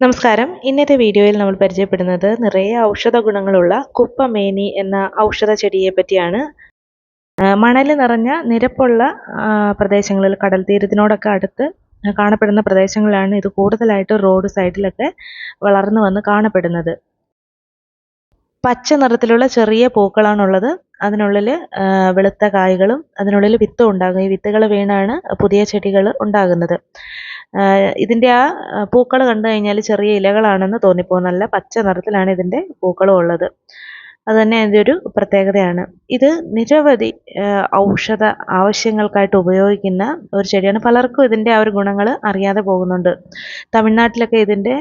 നമസ്കാരം. ഇന്നത്തെ വീഡിയോയിൽ നമ്മൾ പരിചയപ്പെടുന്നത് നിറയെ ഔഷധ ഗുണങ്ങളുള്ള കുപ്പമേനി എന്ന ഔഷധ ചെടിയെ പറ്റിയാണ്. മണൽ നിറഞ്ഞ നിരപ്പുള്ള പ്രദേശങ്ങളിൽ കടൽ തീരത്തിനോടൊക്കെ അടുത്ത് കാണപ്പെടുന്ന പ്രദേശങ്ങളിലാണ് ഇത് കൂടുതലായിട്ട് റോഡ് സൈഡിലൊക്കെ വളർന്നു വന്ന് കാണപ്പെടുന്നത്. പച്ച നിറത്തിലുള്ള ചെറിയ പൂക്കളാണുള്ളത്. അതിനുള്ളിൽ വെളുത്ത കായ്കളും അതിനുള്ളിൽ വിത്തും ഉണ്ടാകും. ഈ വിത്തുകൾ വീണാണ് പുതിയ ചെടികൾ ഉണ്ടാകുന്നത്. ഇതിന്റെ ആ പൂക്കൾ കണ്ടു കഴിഞ്ഞാൽ ചെറിയ ഇലകളാണെന്ന് തോന്നിപ്പോകും. നല്ല പച്ച നിറത്തിലാണ് ഇതിന്റെ പൂക്കളും ഉള്ളത്. അതുതന്നെ അതിന്റെ ഒരു പ്രത്യേകതയാണ്. ഇത് നിരവധി ഔഷധ ആവശ്യങ്ങൾക്കായിട്ട് ഉപയോഗിക്കുന്ന ഒരു ചെടിയാണ്. പലർക്കും ഇതിന്റെ ആ ഒരു ഗുണങ്ങൾ അറിയാതെ പോകുന്നുണ്ട്. തമിഴ്നാട്ടിലൊക്കെ ഇതിന്റെ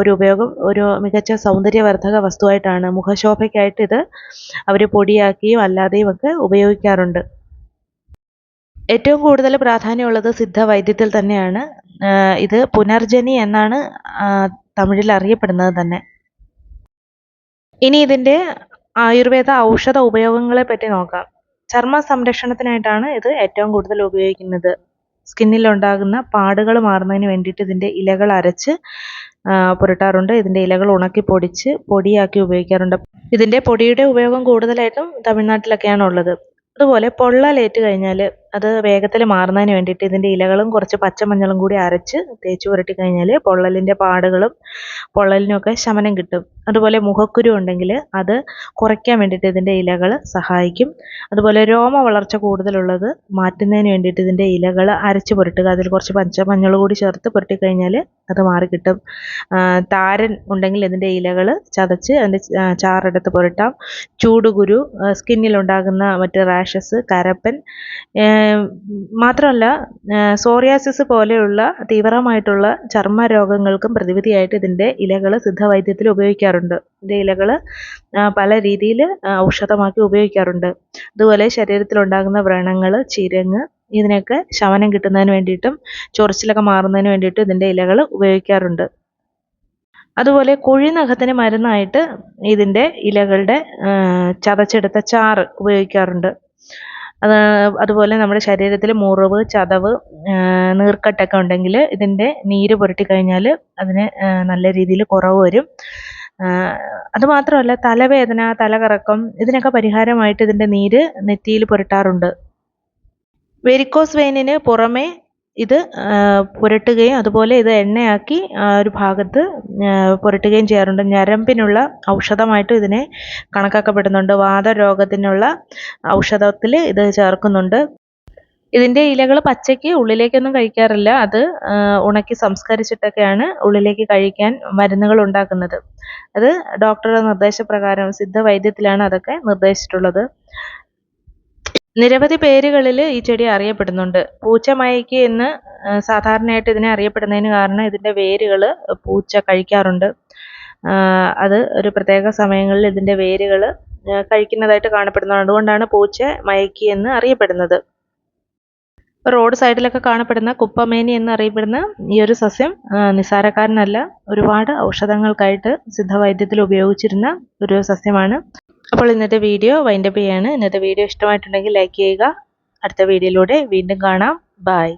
ഒരു ഉപയോഗം ഒരു മികച്ച സൗന്ദര്യവർദ്ധക വസ്തുവായിട്ടാണ്. മുഖശോഭയ്ക്കായിട്ട് ഇത് അവർ പൊടിയാക്കിയും അല്ലാതെയും ഒക്കെ ഉപയോഗിക്കാറുണ്ട്. ഏറ്റവും കൂടുതൽ പ്രാധാന്യമുള്ളത് സിദ്ധവൈദ്യത്തിൽ തന്നെയാണ്. ഇത് പുനർജനി എന്നാണ് തമിഴിൽ അറിയപ്പെടുന്നത് തന്നെ. ഇനി ഇതിന്റെ ആയുർവേദ ഔഷധ ഉപയോഗങ്ങളെ പറ്റി നോക്കാം. ചർമ്മ സംരക്ഷണത്തിനായിട്ടാണ് ഇത് ഏറ്റവും കൂടുതൽ ഉപയോഗിക്കുന്നത്. സ്കിന്നിൽ ഉണ്ടാകുന്ന പാടുകൾ മാറുന്നതിന് വേണ്ടിയിട്ട് ഇതിന്റെ ഇലകൾ അരച്ച് പുരട്ടാറുണ്ട്. ഇതിന്റെ ഇലകൾ ഉണക്കി പൊടിച്ച് പൊടിയാക്കി ഉപയോഗിക്കാറുണ്ട്. ഇതിന്റെ പൊടിയുടെ ഉപയോഗം കൂടുതലായിട്ടും തമിഴ്നാട്ടിലൊക്കെയാണ് ഉള്ളത് അതുപോലെ പൊള്ളലേറ്റ് കഴിഞ്ഞാൽ അത് വേഗത്തിൽ മാറുന്നതിന് വേണ്ടിയിട്ട് ഇതിന്റെ ഇലകളും കുറച്ച് പച്ചമഞ്ഞളും കൂടി അരച്ച് തേച്ച് പുരട്ടി കഴിഞ്ഞാൽ പൊള്ളലിന്റെ പാടുകളും പൊള്ളലിനൊക്കെ ശമനം കിട്ടും. അതുപോലെ മുഖക്കുരു ഉണ്ടെങ്കിൽ അത് കുറയ്ക്കാൻ വേണ്ടിയിട്ട് ഇതിന്റെ ഇലകൾ സഹായിക്കും. അതുപോലെ രോമ വളർച്ച കൂടുതലുള്ളത് മാറ്റുന്നതിന് വേണ്ടിയിട്ട് ഇതിന്റെ ഇലകൾ അരച്ച് പുരട്ടുക. അതിൽ കുറച്ച് പച്ചമഞ്ഞൾ കൂടി ചേർത്ത് പുരട്ടി കഴിഞ്ഞാൽ അത് മാറിക്കിട്ടും താരൻ ഉണ്ടെങ്കിൽ ഇതിന്റെ ഇലകൾ ചതച്ച് അതിന്റെ ചാറെടുത്ത് പുരട്ടാം. ചൂടുകുരു സ്കിന്നിലുണ്ടാകുന്ന മറ്റ് റാഷസ് കരപ്പൻ മാത്രമല്ല സോറിയാസിസ് പോലെയുള്ള തീവ്രമായിട്ടുള്ള ചർമ്മ രോഗങ്ങൾക്കും പ്രതിവിധിയായിട്ട് ഇതിന്റെ ഇലകൾ സിദ്ധവൈദ്യത്തിൽ ഉപയോഗിക്കാറുണ്ട്. ഇതിന്റെ ഇലകൾ പല രീതിയിൽ ഔഷധമാക്കി ഉപയോഗിക്കാറുണ്ട്. അതുപോലെ ശരീരത്തിലുണ്ടാകുന്ന വ്രണങ്ങൾ ചിരങ്ങ് ഇതിനൊക്കെ ശമനം കിട്ടുന്നതിന് വേണ്ടിയിട്ടും ചൊറിച്ചിലൊക്കെ മാറുന്നതിന് വേണ്ടിയിട്ടും ഇതിന്റെ ഇലകൾ ഉപയോഗിക്കാറുണ്ട്. അതുപോലെ കുഴിനഖത്തിന് മരുന്നായിട്ട് ഇതിന്റെ ഇലകളുടെ ചതച്ചെടുത്ത ചാറ് ഉപയോഗിക്കാറുണ്ട്. അത് അതുപോലെ നമ്മുടെ ശരീരത്തിൽ മുറിവ് ചതവ് നീർക്കെട്ടൊക്കെ ഉണ്ടെങ്കിൽ ഇതിന്റെ നീര് പുരട്ടി കഴിഞ്ഞാൽ അതിന് നല്ല രീതിയിൽ കുറവ് വരും. അതുമാത്രമല്ല തലവേദന തലകറക്കം ഇതിനൊക്കെ പരിഹാരമായിട്ട് ഇതിന്റെ നീര് നെറ്റിയിൽ പുരട്ടാറുണ്ട്. വെരിക്കോസ് വെയിനിന് പുറമേ ഇത് പുരട്ടുകയും അതുപോലെ ഇത് എണ്ണയാക്കി ഒരു ഭാഗത്ത് പുരട്ടുകയും ചെയ്യാറുണ്ട്. ഞരമ്പിനുള്ള ഔഷധമായിട്ട് ഇതിനെ കണക്കാക്കപ്പെടുന്നുണ്ട്. വാതരോഗത്തിനുള്ള ഔഷധത്തിൽ ഇത് ചേർക്കുന്നുണ്ട്. ഇതിന്റെ ഇലകൾ പച്ചയ്ക്ക് ഉള്ളിലേക്കൊന്നും കഴിക്കാറില്ല. അത് ഉണക്കി സംസ്കരിച്ചിട്ടൊക്കെയാണ് ഉള്ളിലേക്ക് കഴിക്കാൻ മരുന്നുകൾ ഉണ്ടാക്കുന്നത്. അത് ഡോക്ടറുടെ നിർദ്ദേശപ്രകാരം സിദ്ധവൈദ്യത്തിലാണ് അതൊക്കെ നിർദ്ദേശിച്ചിട്ടുള്ളത്. നിരവധി പേരുകളിൽ ഈ ചെടി അറിയപ്പെടുന്നുണ്ട്. പൂച്ചമയക്കി എന്ന് സാധാരണയായിട്ട് ഇതിനെ അറിയപ്പെടുന്നതിന് കാരണം ഇതിന്റെ വേരുകൾ പൂച്ച കഴിക്കാറുണ്ട്. അത് ഒരു പ്രത്യേക സമയങ്ങളിൽ ഇതിന്റെ വേരുകൾ കഴിക്കുന്നതായിട്ട് കാണപ്പെടുന്നതാണ്. അതുകൊണ്ടാണ് പൂച്ച മയക്കി എന്ന് അറിയപ്പെടുന്നത്. റോഡ് സൈഡിലൊക്കെ കാണപ്പെടുന്ന കുപ്പമേനി എന്നറിയപ്പെടുന്ന ഈ ഒരു സസ്യം നിസ്സാരക്കാരനല്ല. ഒരുപാട് ഔഷധങ്ങൾക്കായിട്ട് സിദ്ധവൈദ്യത്തിൽ ഉപയോഗിച്ചിരുന്ന ഒരു സസ്യമാണ്. അപ്പോൾ ഇന്നത്തെ വീഡിയോ വൈൻഡപ്പ് ചെയ്യാണ്. ഇന്നത്തെ വീഡിയോ ഇഷ്ടമായിട്ടുണ്ടെങ്കിൽ ലൈക്ക് ചെയ്യുക. അടുത്ത വീഡിയോയിലൂടെ വീണ്ടും കാണാം. ബായ്